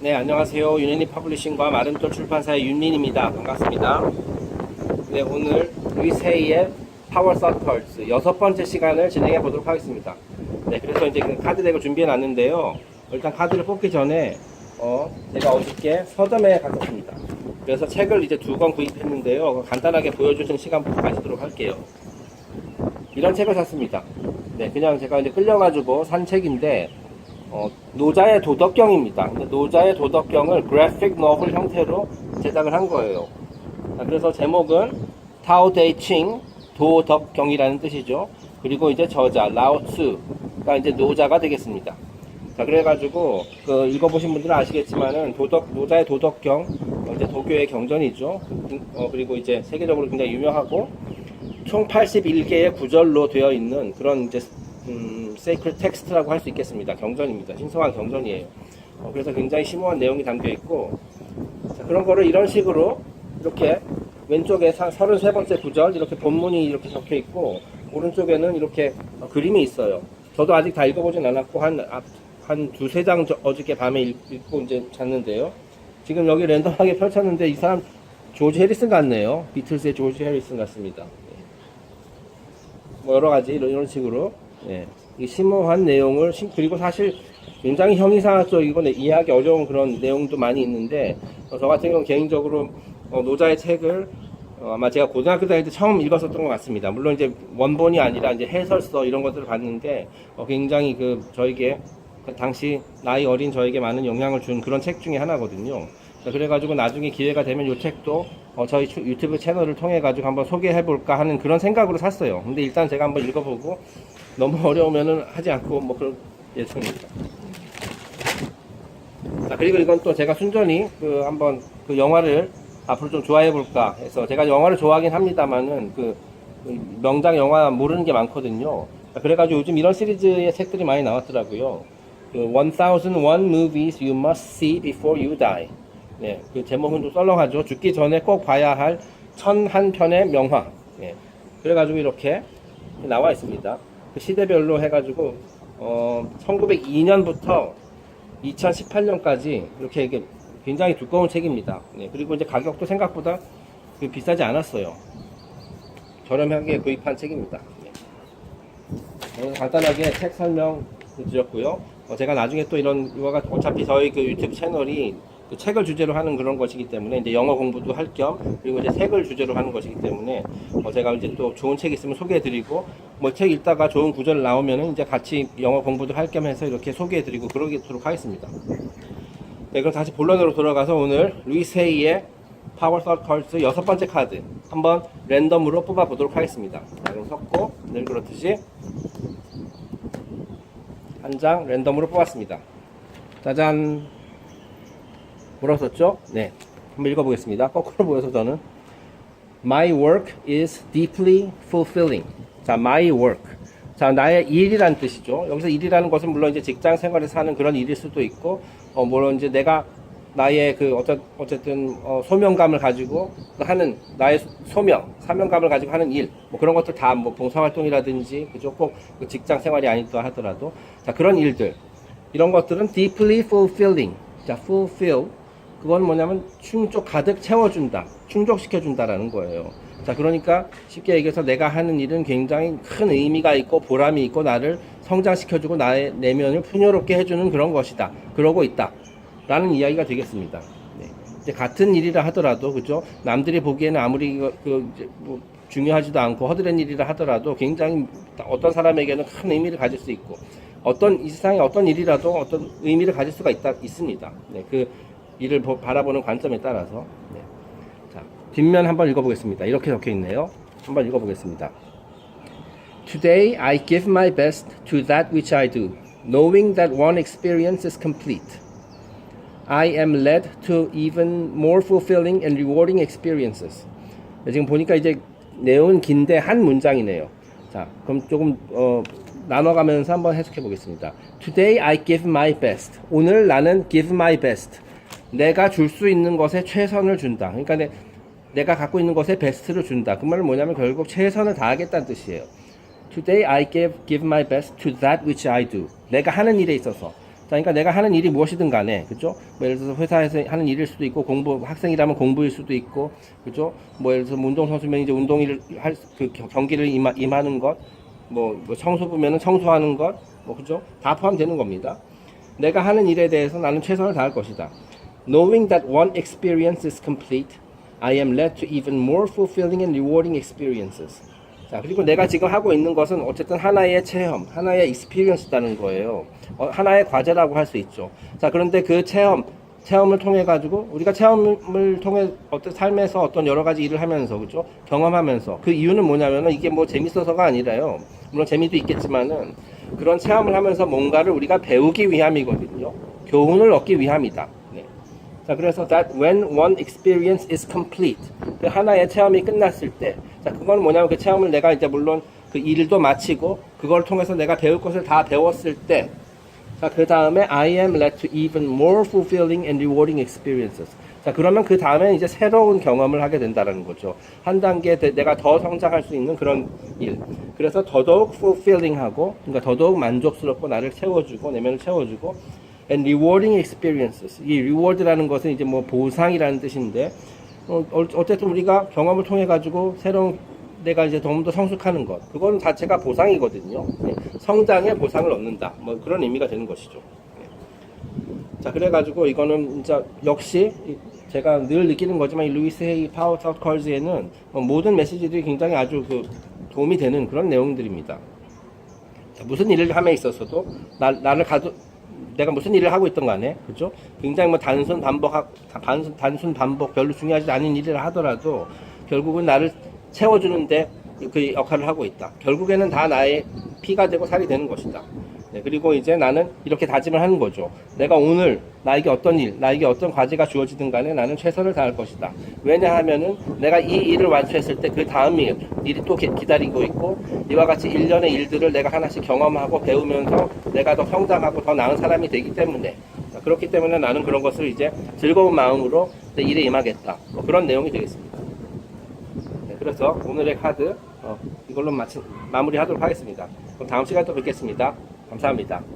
네, 안녕하세요. 유니니 퍼블리싱과 마른돌 출판사의 윤린입니다. 반갑습니다. 네, 오늘 리세이의 파워 서클스 여섯 번째 시간을 진행해 보도록 하겠습니다. 네, 그래서 이제 그 카드 덱을 준비해 놨는데요. 일단 카드를 뽑기 전에 어, 제가 어저께 서점에 갔었습니다. 그래서 책을 이제 두 권 구입했는데요. 간단하게 보여주는 시간부터 가지도록 할게요. 이런 책을 샀습니다. 네, 그냥 제가 이제 끌려가지고 산 책인데, 어, 노자의 도덕경입니다. 근데 노자의 도덕경을 그래픽 노블 형태로 제작을 한 거예요. 자, 그래서 제목은 타오 데이칭 도덕경이라는 뜻이죠. 그리고 이제 저자 라오츠가 이제 노자가 되겠습니다. 자, 그래가지고 그 읽어보신 분들은 아시겠지만은 도덕 노자의 도덕경 어, 이제 도교의 경전이죠. 어, 그리고 이제 세계적으로 굉장히 유명하고 총 81개의 구절로 되어 있는 그런 이제 음, 세이클 텍스트라고 할 수 있겠습니다. 경전입니다. 신성한 경전이에요. 어, 그래서 굉장히 심오한 내용이 담겨 있고 자, 그런 거를 이런 식으로 이렇게 왼쪽에 33번째 구절 이렇게 본문이 이렇게 적혀 있고 오른쪽에는 이렇게 어, 그림이 있어요. 저도 아직 다 읽어보진 않았고 한, 앞- 한 두세 장 저- 어저께 밤에 읽, 고 이제 잤는데요. 지금 여기 랜덤하게 펼쳤는데 이 사람 조지 해리슨 같네요. 비틀스의 조지 해리슨 같습니다. 네. 뭐 여러 가지 이런 식으로 예. 이 심오한 내용을 심- 그리고 사실 굉장히 형이상학적이고 네, 이해하기 어려운 그런 내용도 많이 있는데 어, 저 같은 경우 개인적으로 어, 노자의 책을 어, 아마 제가 고등학교 다닐 때 처음 읽었었던 것 같습니다. 물론 이제 원본이 아니라 이제 해설서 이런 것들을 봤는데 어, 굉장히 그 저에게 그 당시 나이 어린 저에게 많은 영향을 준 그런 책 중에 하나거든요. 자, 그래가지고 나중에 기회가 되면 이 책도 어, 저희 추- 유튜브 채널을 통해 가지고 한번 소개해 볼까 하는 그런 생각으로 샀어요. 근데 일단 제가 한번 읽어보고 너무 어려우면은 하지 않고 뭐 그런 예정입니다. 자, 그리고 이건 또 제가 순전히 그 한번 그 영화를 앞으로 좀 좋아해 볼까 해서 제가 영화를 좋아하긴 합니다만은 그, 그 명작 영화 모르는 게 많거든요. 자, 그래가지고 요즘 이런 시리즈의 책들이 많이 나왔더라고요. 그 1001 movies you must see before you die. 네, 그 제목은 좀 썰렁하죠. 죽기 전에 꼭 봐야 할 천한 편의 명화. 네, 그래가지고 이렇게 나와 있습니다. 그 시대별로 해가지고 어, 1902년부터 2018년까지 이렇게 이게 굉장히 두꺼운 책입니다. 네, 그리고 이제 가격도 생각보다 그 비싸지 않았어요. 저렴하게 구입한 책입니다. 네. 간단하게 책 설명 드렸고요. 어, 제가 나중에 또 이런 이거가 어차피 저희 그 유튜브 채널이 그 책을 주제로 하는 그런 것이기 때문에 이제 영어 공부도 할 겸 그리고 이제 책을 주제로 하는 것이기 때문에 어, 제가 이제 또 좋은 책 있으면 소개해드리고 뭐 책 읽다가 좋은 구절 나오면은 이제 같이 영어 공부도 할 겸 해서 이렇게 소개해드리고 그러도록 하겠습니다. 네, 그럼 다시 본론으로 돌아가서 오늘 루이스 헤이의 파워 서컬스 여섯 번째 카드 한번 랜덤으로 뽑아 보도록 하겠습니다. 자, 그럼 섞고 늘 그렇듯이 한 장 랜덤으로 뽑았습니다. 짜잔. 썼죠? 네. 한번 읽어보겠습니다. 거꾸로 보여서 저는. My work is deeply fulfilling. 자, my work. 자, 나의 일이란 뜻이죠. 여기서 일이라는 것은 물론 이제 직장 생활에서 하는 그런 일일 수도 있고, 어, 물론 이제 내가 나의 그 어쨌든 어, 소명감을 가지고 하는 나의 소- 소명, 사명감을 가지고 하는 일, 뭐 그런 것들 다 뭐 봉사활동이라든지 그죠? 꼭 그 직장 생활이 아니다 하더라도 자 그런 일들 이런 것들은 deeply fulfilling. 자, fulfill 그건 뭐냐면 충족 가득 채워준다, 충족시켜준다라는 거예요. 자, 그러니까 쉽게 얘기해서 내가 하는 일은 굉장히 큰 의미가 있고 보람이 있고 나를 성장시켜주고 나의 내면을 풍요롭게 해주는 그런 것이다. 그러고 있다. 라는 이야기가 되겠습니다. 네. 이제 같은 일이라 하더라도, 그죠? 남들이 보기에는 아무리 그, 그뭐 중요하지도 않고 허드렛 일이라 하더라도 굉장히 어떤 사람에게는 큰 의미를 가질 수 있고, 어떤 이 세상에 어떤 일이라도 어떤 의미를 가질 수가 있다, 있습니다. 네. 그 보- 바라보는 관점에 따라서. 네. 자, 뒷면 한번 읽어보겠습니다. 이렇게 적혀 있네요. 한번 읽어보겠습니다. Today I give my best to that which I do, knowing that one experience is complete. I am led to even more fulfilling and rewarding experiences. 네, 지금 보니까 이제 내용은 긴데 한 문장이네요. 자, 그럼 조금 어, 나눠가면서 한번 해석해 보겠습니다. Today I give my best. 오늘 나는 give my best. 내가 줄 수 있는 것에 최선을 준다. 그러니까 내, 내가 갖고 있는 것에 베스트를 준다. 그 말은 뭐냐면 결국 최선을 다하겠다는 뜻이에요. Today I give, give my best to that which I do. 내가 하는 일에 있어서 자, 그러니까 내가 하는 일이 무엇이든 간에, 그죠? 뭐 예를 들어서 회사에서 하는 일일 수도 있고, 공부, 학생이라면 공부일 수도 있고, 그죠? 뭐 예를 들어서 운동선수면 이제 운동을 할, 그 겨- 경기를 임하, 임하는 것, 뭐, 뭐 청소부면은 청소하는 것, 뭐, 그죠? 다 포함되는 겁니다. 내가 하는 일에 대해서 나는 최선을 다할 것이다. Knowing that one experience is complete, I am led to even more fulfilling and rewarding experiences. 자, 그리고 내가 지금 하고 있는 것은 어쨌든 하나의 체험, 하나의 익스피리언스다는 거예요. 어, 하나의 과제라고 할 수 있죠. 자, 그런데 그 체험, 체험을 통해 가지고 우리가 체험을 통해 어떤 삶에서 어떤 여러 가지 일을 하면서 그죠 경험하면서 그 이유는 뭐냐면은 이게 뭐 재밌어서가 아니라요 물론 재미도 있겠지만은 그런 체험을 하면서 뭔가를 우리가 배우기 위함이거든요 교훈을 얻기 위함이다 네. 자 그래서 that when one experience is complete 그 하나의 체험이 끝났을 때 자 그거는 뭐냐면 그 체험을 내가 이제 물론 그 일도 마치고 그걸 통해서 내가 배울 것을 다 배웠을 때 자, 그 다음에 I am led to even more fulfilling and rewarding experiences. 자, 그러면 그 다음에 이제 새로운 경험을 하게 된다는 거죠. 한 단계 더- 내가 더 성장할 수 있는 그런 일. 그래서 더더욱 fulfilling하고, 그러니까 더더욱 만족스럽고 나를 채워주고, 내면을 채워주고, and rewarding experiences. 이 reward라는 것은 이제 뭐 보상이라는 뜻인데, 어, 어- 어쨌든 우리가 경험을 통해 가지고 새로운 내가 이제 좀더 성숙하는 것, 그건 자체가 보상이거든요. 네. 성장의 보상을 얻는다. 뭐 그런 의미가 되는 것이죠. 네. 자, 그래가지고 이거는 진짜 역시 이- 제가 늘 느끼는 거지만 이 루이스 헤이 파워 사우트 컬즈에는 뭐 모든 메시지들이 굉장히 아주 그 도움이 되는 그런 내용들입니다. 자, 무슨 일을 함에 있어서도 나, 나를 가도 내가 무슨 일을 하고 있던 간에 그죠? 굉장히 뭐 단순 반복 단순, 단순 반복 별로 중요하지 않은 일을 하더라도 결국은 나를 채워주는데 그 역할을 하고 있다. 결국에는 다 나의 피가 되고 살이 되는 것이다. 네, 그리고 이제 나는 이렇게 다짐을 하는 거죠. 내가 오늘 나에게 어떤 일, 나에게 어떤 과제가 주어지든 간에 나는 최선을 다할 것이다. 왜냐하면은 내가 이 일을 완수했을 때 그 다음 일, 일이 또 기- 기다리고 있고 이와 같이 일련의 일들을 내가 하나씩 경험하고 배우면서 내가 더 성장하고 더 나은 사람이 되기 때문에 자, 그렇기 때문에 나는 그런 것을 이제 즐거운 마음으로 내 일에 임하겠다. 뭐 그런 내용이 되겠습니다. 네, 그래서 오늘의 카드 어, 이걸로 마치, 마무리하도록 하겠습니다. 그럼 다음 시간에 또 뵙겠습니다. 감사합니다.